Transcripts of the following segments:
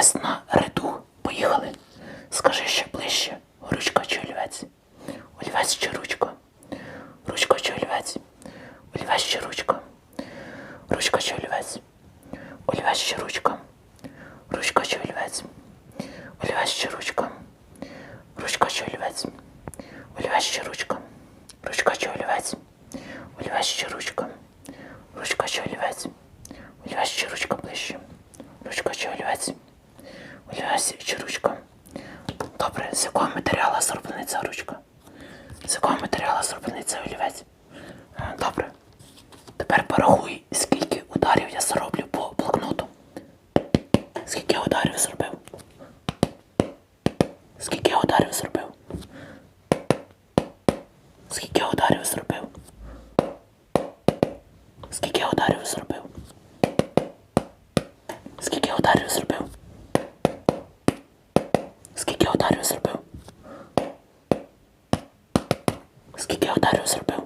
Тест на реду. Поїхали. Скажи ще ближче. Ручка чи олівець? Олівець чи ручка? Ручка чи олівець? Олівець чи ручка? Ручка чи олівець? Олівець чи ручка? Ручка чи олівець? Олівець чи ручка? Ручка чи олівець? Олівець чи ручка? Ручка чи олівець? Олівець чи ручка? Ручка чи олівець? Олівець чи ручка ближче? Ручка чи олівець? Олівець чи ручка? Добре, з якого матеріалу зроблений ця ручка? З якого матеріалу зроблений цей олівець? Е, Добре. Тепер порахуй, скільки ударів я зароблю по блокноту. Скільки ударів зробив? Скільки ударів зробив? Скільки ударів зробив? Скільки ударів зробив? Скільки ударів зробив? Скільки я ударів зробив? Скільки я ударів зробив?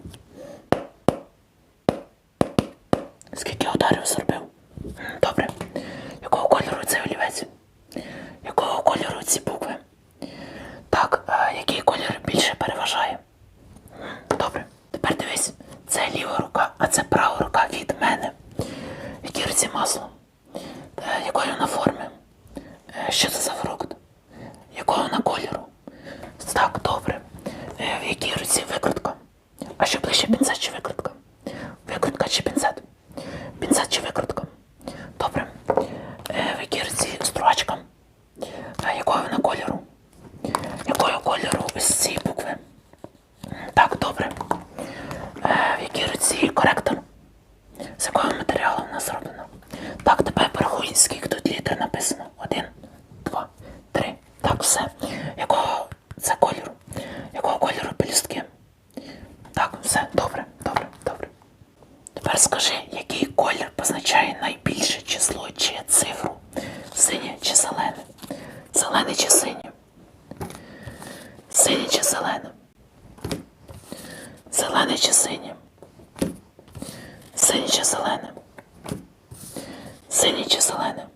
Скільки ударів зробив? Добре. Якого кольору цей олівець? Якого кольору ці букви? Так, а який колір більше переважає? Добре. Тепер дивись, це ліва рука, а це права рука від мене. В якій руці масло? Е, Якої вона форми? Е, Що це за фрукт? Якого вона кольору? Так, добре. Е, В якій руці викрутка? А що ближче пінцет чи викрутка? Викрутка чи пінцет? Пінцет чи викрутка? Добре. Е, В якій руці строчка? А якого вона кольору? Якого кольору ось ці букви? М, Так, добре. Е, В якій руці коректор? З якого матеріалу вона зроблена? Так, тепер порахуй, скільки тут літер написано. Один, два, три. Так, все. Якого це кольору? Якого кольору пелюстки? Так, все, добре, добре, добре. Тепер скажи, який колір позначає найбільше число чи цифру? Синє чи зелене? Зелене чи синє? Синє чи зелене? Зелене чи синє? Синє чи зелене? Синє чи зелене?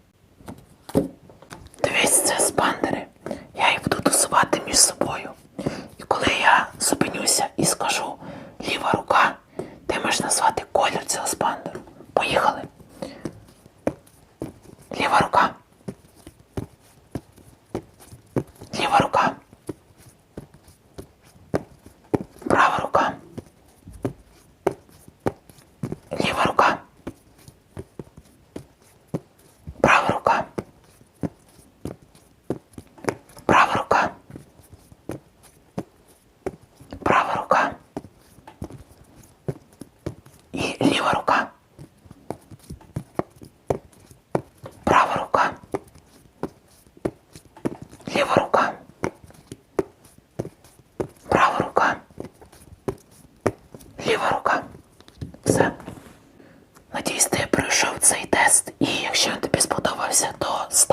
Дивись, це спандери. Коли я зупинюся і скажу ліва рука, ти можеш назвати колір цього спандеру. Поїхали. Ліва рука. Ліва рука. coisa é doce.